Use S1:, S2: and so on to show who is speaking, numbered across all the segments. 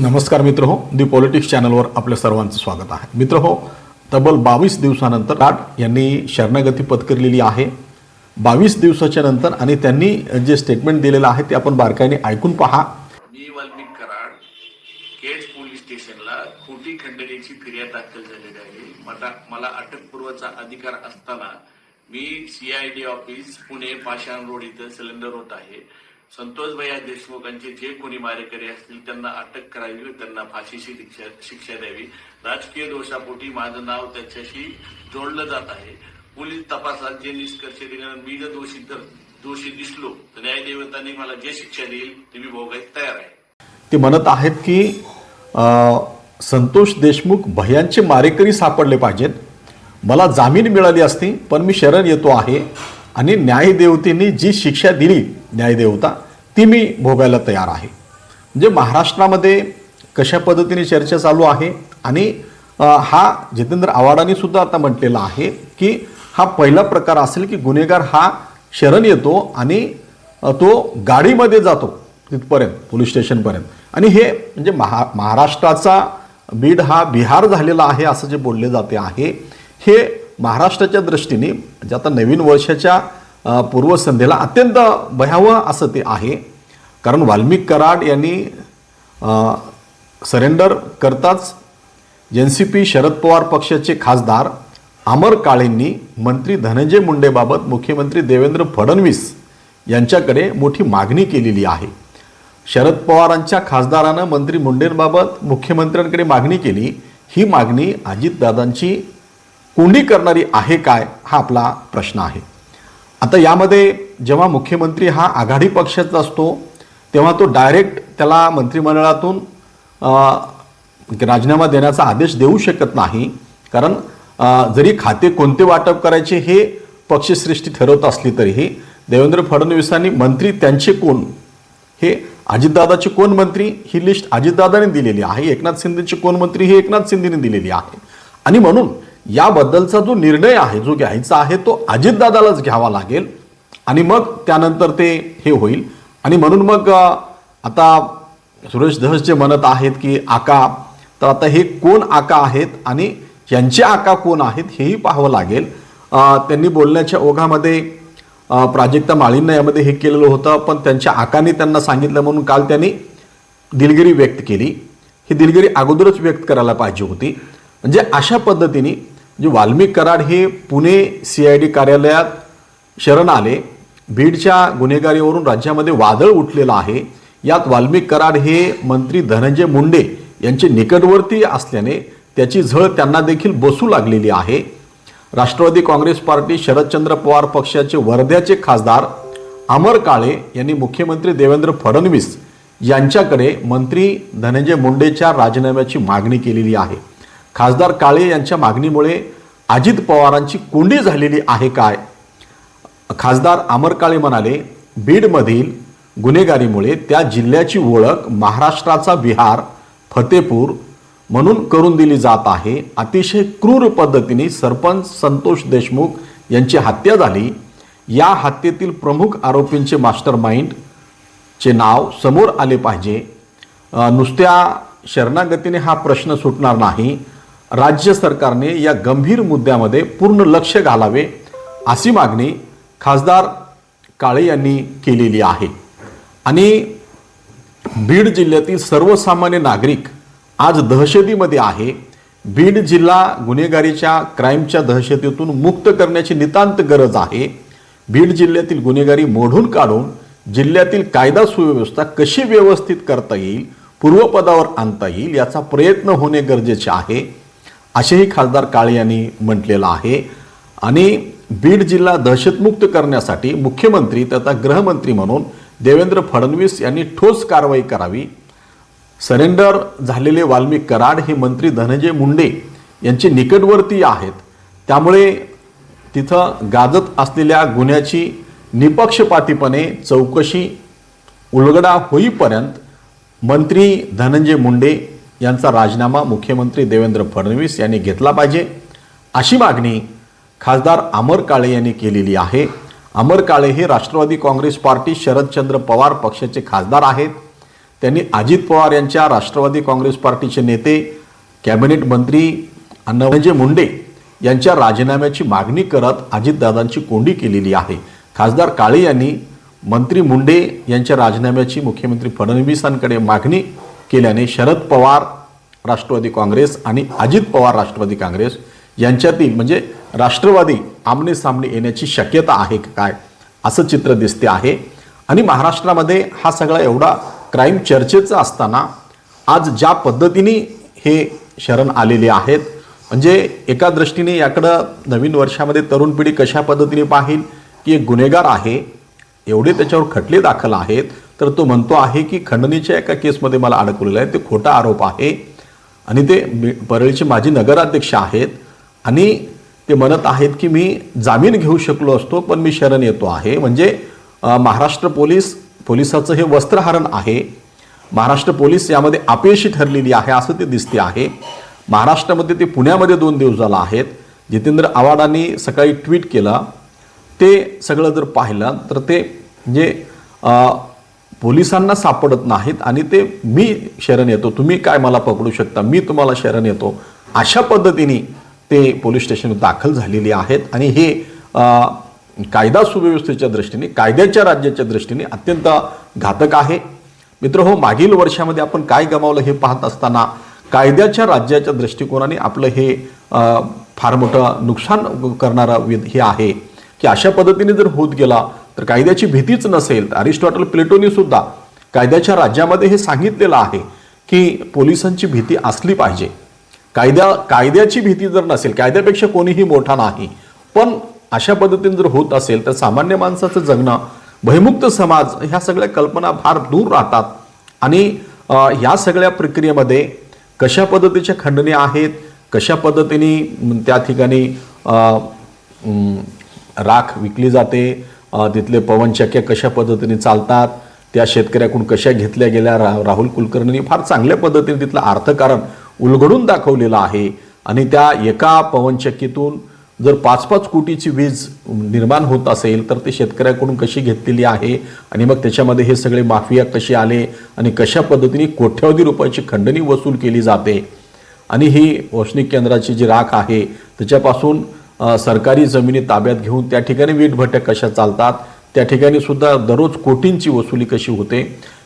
S1: नमस्कार मित्र हो दी पॉलिटिक्स चॅनलवर आपल्या सर्वांचं स्वागत आहे. मित्र हो तब्बल बावीस दिवसानंतर राट यांनी शरणागती पत्करलेली आहे. बावीस दिवसाच्या नंतर आणि त्यांनी जे स्टेटमेंट दिलेलं आहे ते आपण बारकाईने ऐकून पहा.
S2: मी वाल्मिक कराड केज पोलीस स्टेशनला खोटी खंडणीची फिर्याद दाखल झालेली आहे. मला मला अटकपूर्वचा अधिकार असताना मी CID office Pune Pashan road इथं सिलेंडर होत आहे. संतोष भैया देशमुखांचे जे कोणी मारेकरी असतील त्यांना अटक करावी त्यांना फाशीची शिक्षा शिक्षा द्यावी. राजकीय दोषापोटी माझं नाव त्याच्याशी जोडलं जात आहे. पोलीस तपासात जे निष्कर्ष दिल्यानंतर मी जर दोषी तर दोषी दिसलो तर न्यायदेवतांनी मला जे शिक्षा देईल ते मी भोगायला तयार आहे.
S1: ते म्हणत आहेत की संतोष देशमुख भयांचे मारेकरी सापडले पाहिजेत. मला जामीन मिळाली असती पण मी शरण येतो आहे. आणि न्यायदेवतेने जी शिक्षा दिली न्यायदेवता ती मी भोगायला तयार आहे. म्हणजे महाराष्ट्रामध्ये कशा पद्धतीने चर्चा चालू आहे आणि हा जितेंद्र आव्हाडांनी सुद्धा आता म्हटलेला आहे की हा पहिला प्रकार असेल की गुन्हेगार हा शरण येतो आणि तो गाडीमध्ये जातो तिथपर्यंत पोलीस स्टेशनपर्यंत. आणि हे म्हणजे महा महाराष्ट्राचा बीड हा बिहार झालेला आहे असं जे बोलले जाते आहे हे महाराष्ट्राच्या दृष्टीने म्हणजे आता नवीन वर्षाच्या पूर्वसंध्येला अत्यंत भयावह असं ते आहे. कारण वाल्मिक कराड यांनी सरेंडर करताच N C P Sharad Pawar पक्षाचे खासदार अमर काळेंनी मंत्री धनंजय मुंडेबाबत मुख्यमंत्री देवेंद्र फडणवीस यांच्याकडे मोठी मागणी केलेली आहे. शरद पवारांच्या खासदारानं मंत्री मुंडेंबाबत मुख्यमंत्र्यांकडे मागणी केली. ही मागणी अजितदादांची कोंडी करणारी आहे काय हा आपला प्रश्न आहे. आता यामध्ये जेव्हा मुख्यमंत्री हा आघाडी पक्षाचा असतो तेव्हा तो डायरेक्ट त्याला मंत्रिमंडळातून म्हणजे राजीनामा देण्याचा आदेश देऊ शकत नाही. कारण जरी खाते कोणते वाटप करायचे हे पक्षश्रेष्ठी ठरवत असली तरीही देवेंद्र फडणवीसांनी मंत्री त्यांचे कोण? हे अजितदादाचे कोण मंत्री? ही लिस्ट अजितदादाने दिलेली आहे. एकनाथ शिंदेचे कोण मंत्री? हे एकनाथ शिंदेने दिलेली आहे. आणि म्हणून याबद्दलचा जो निर्णय आहे जो घ्यायचा आहे तो अजितदादालाच घ्यावा लागेल. आणि मग त्यानंतर ते हे होईल. आणि म्हणून मग आता सुरेश धस जे म्हणत आहेत की आका तर आता हे कोण आका आहेत आणि यांचे आका कोण आहेत हेही पाहावं लागेल. त्यांनी बोलण्याच्या ओघामध्ये प्राजक्ता माळींना यामध्ये हे केलेलं होतं पण त्यांच्या आकाने त्यांना सांगितलं म्हणून काल त्यांनी दिलगिरी व्यक्त केली. ही दिलगिरी अगोदरच व्यक्त करायला पाहिजे होती. म्हणजे अशा पद्धतीने जे वाल्मिक कराड हे पुणे सी आय डी कार्यालयात शरण आले. बीडच्या गुन्हेगारीवरून राज्यामध्ये वादळ उठलेलं आहे. यात वाल्मिक कराड हे मंत्री धनंजय मुंडे यांचे निकटवर्ती असल्याने त्याची झळ त्यांना देखील बसू लागलेली आहे. राष्ट्रवादी काँग्रेस पार्टी शरदचंद्र पवार पक्षाचे वर्ध्याचे खासदार अमर काळे यांनी मुख्यमंत्री देवेंद्र फडणवीस यांच्याकडे मंत्री धनंजय मुंडेच्या राजीनाम्याची मागणी केलेली आहे. खासदार काळे यांच्या मागणीमुळे अजित पवारांची कोंडी झालेली आहे काय? खासदार अमर काळे म्हणाले बीडमधील गुन्हेगारीमुळे त्या जिल्ह्याची ओळख महाराष्ट्राचा बिहार फतेपूर म्हणून करून दिली जात आहे. अतिशय क्रूर पद्धतीने सरपंच संतोष देशमुख यांची हत्या झाली. या हत्येतील प्रमुख आरोपींचे मास्टर चे नाव समोर आले पाहिजे. नुसत्या शरणागतीने हा प्रश्न सुटणार नाही. राज्य सरकारने या गंभीर मुद्द्यामध्ये पूर्ण लक्ष घालावे अशी मागणी खासदार काळे यांनी केलेली आहे. आणि बीड जिल्ह्यातील सर्वसामान्य नागरिक आज दहशतीमध्ये आहे. बीड जिल्हा गुन्हेगारीच्या क्राईमच्या दहशतीतून मुक्त करण्याची नितांत गरज आहे. बीड जिल्ह्यातील गुन्हेगारी मोडून काढून जिल्ह्यातील कायदा सुव्यवस्था कशी व्यवस्थित करता येईल पूर्वपदावर आणता येईल याचा प्रयत्न होणे गरजेचे आहे. असेही खासदार काळे यांनी म्हटलेलं आहे. आणि बीड जिल्हा दहशतमुक्त करण्यासाठी मुख्यमंत्री तथा गृहमंत्री म्हणून देवेंद्र फडणवीस यांनी ठोस कारवाई करावी. सरेंडर झालेले वाल्मिक कराड हे मंत्री धनंजय मुंडे यांचे निकटवर्ती आहेत. त्यामुळे तिथं गाजत असलेल्या गुन्ह्याची निपक्षपातीपणे चौकशी उलगडा होईपर्यंत मंत्री धनंजय मुंडे यांचा राजीनामा मुख्यमंत्री देवेंद्र फडणवीस यांनी घेतला पाहिजे अशी मागणी खासदार अमर काळे यांनी केलेली आहे. अमर काळे हे राष्ट्रवादी काँग्रेस पार्टी शरदचंद्र पवार पक्षाचे खासदार आहेत. त्यांनी अजित पवार यांच्या राष्ट्रवादी काँग्रेस पार्टीचे नेते कॅबिनेट मंत्री धनंजय मुंडे यांच्या राजीनाम्याची मागणी करत अजितदादांची कोंडी केलेली आहे. खासदार काळे यांनी मंत्री मुंडे यांच्या राजीनाम्याची मुख्यमंत्री फडणवीसांकडे मागणी केल्याने शरद पवार राष्ट्रवादी काँग्रेस आणि अजित पवार राष्ट्रवादी काँग्रेस यांच्यातील म्हणजे राष्ट्रवादी आमने सामने येण्याची शक्यता आहे काय असं चित्र दिसते आहे. आणि महाराष्ट्रामध्ये हा सगळा एवढा क्राईम चर्चेचा असताना आज ज्या पद्धतीने हे शरण आलेले आहेत म्हणजे एका दृष्टीने याकडं नवीन वर्षामध्ये तरुण पिढी कशा पद्धतीने पाहिल की एक गुन्हेगार आहे एवढे त्याच्यावर खटले दाखल आहेत तर तो म्हणतो आहे की खंडणीच्या एका केसमध्ये मला अडकवलेलं आहे. ते खोटा आरोप आहे. आणि ते परळीचे माजी नगराध्यक्ष आहेत. आणि ते म्हणत आहेत की मी जामीन घेऊ शकलो असतो पण मी शरण येतो आहे. म्हणजे महाराष्ट्र पोलीस पोलिसाचं हे वस्त्रहरण आहे. महाराष्ट्र पोलीस यामध्ये अपयशी ठरलेली आहे असं ते दिसते आहे. महाराष्ट्रामध्ये ते पुण्यामध्ये दोन दिवस झाला आहेत. जितेंद्र आव्हाडांनी सकाळी ट्विट केलं. ते सगळं जर पाहिलं तर ते म्हणजे पोलिसांना सापडत नाहीत आणि ते मी शरण येतो. तुम्ही काय मला पकडू शकता? मी तुम्हाला शरण येतो. अशा पद्धतीने ते पोलीस स्टेशन दाखल झालेले आहेत आणि हे कायदा सुव्यवस्थेच्या दृष्टीने कायद्याच्या राज्याच्या दृष्टीने अत्यंत घातक आहे. मित्र हो मागील वर्षामध्ये आपण काय गमावलं हे पाहत असताना कायद्याच्या राज्याच्या दृष्टिकोनाने आपलं हे फार मोठं नुकसान करणारं विध हे आहे की अशा पद्धतीने जर होत गेला तर कायद्याची भीतीच नसेल अरिस्टॉटल प्लेटोनी सुद्धा कायद्याच्या राज्यामध्ये हे सांगितलेलं आहे की पोलिसांची भीती असली पाहिजे. कायद्या कायद्याची भीती जर नसेल कायद्यापेक्षा कोणीही मोठा नाही पण अशा पद्धतीने जर होत असेल तर सामान्य माणसाचं जगणं भयमुक्त समाज ह्या सगळ्या कल्पना फार दूर राहतात. आणि ह्या सगळ्या प्रक्रियेमध्ये कशा पद्धतीच्या खंडणी आहेत कशा पद्धतीने त्या ठिकाणी राख विकली जाते तिथले पवनचक्क्या कशा पद्धतीने चालतात त्या शेतकऱ्याकडून कशा घेतल्या गेल्या रा राहुल कुलकर्णींनी फार चांगल्या पद्धतीने तिथलं अर्थकारण उलगडून दाखवलेलं आहे. आणि त्या एका पवनचक्कीतून जर पाच पाच कोटीची वीज निर्माण होत असेल तर ते शेतकऱ्याकडून कशी घेतलेली आहे? आणि मग त्याच्यामध्ये हे सगळे माफिया कसे आले? आणि कशा पद्धतीने कोट्यावधी रुपयाची खंडणी वसूल केली जाते? आणि ही औष्णिक केंद्राची जी राख आहे त्याच्यापासून सरकारी जमिनी ताब्यात घेऊन त्या ठिकाणी वीटभट्ट्या कशा चालतात त्या ठिकाणी सुद्धा दररोज कोटींची वसुली कशी होते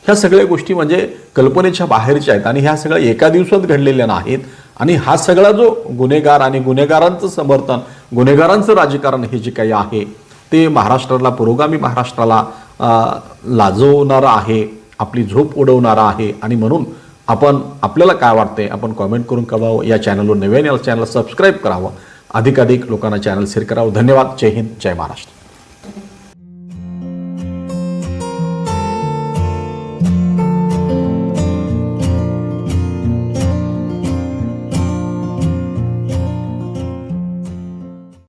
S1: ह्या सगळ्या गोष्टी म्हणजे कल्पनेच्या बाहेरच्या आहेत आणि ह्या सगळ्या एका दिवसात घडलेल्या नाहीत. आणि हा सगळा जो गुन्हेगार आणि गुन्हेगारांचं समर्थन गुन्हेगारांचं राजकारण हे जे काही आहे ते महाराष्ट्राला पुरोगामी महाराष्ट्राला लाजवणारं आहे आपली झोप उडवणारं आहे. आणि म्हणून आपण आपल्याला काय वाटते आपण कॉमेंट करून कळवावं. या चॅनलवर नव्याने चॅनल चॅनलला सबस्क्राईब करावं. अधिकाधिक लोकांना चॅनल शेअर करावं. धन्यवाद. जय हिंद. जय महाराष्ट्र.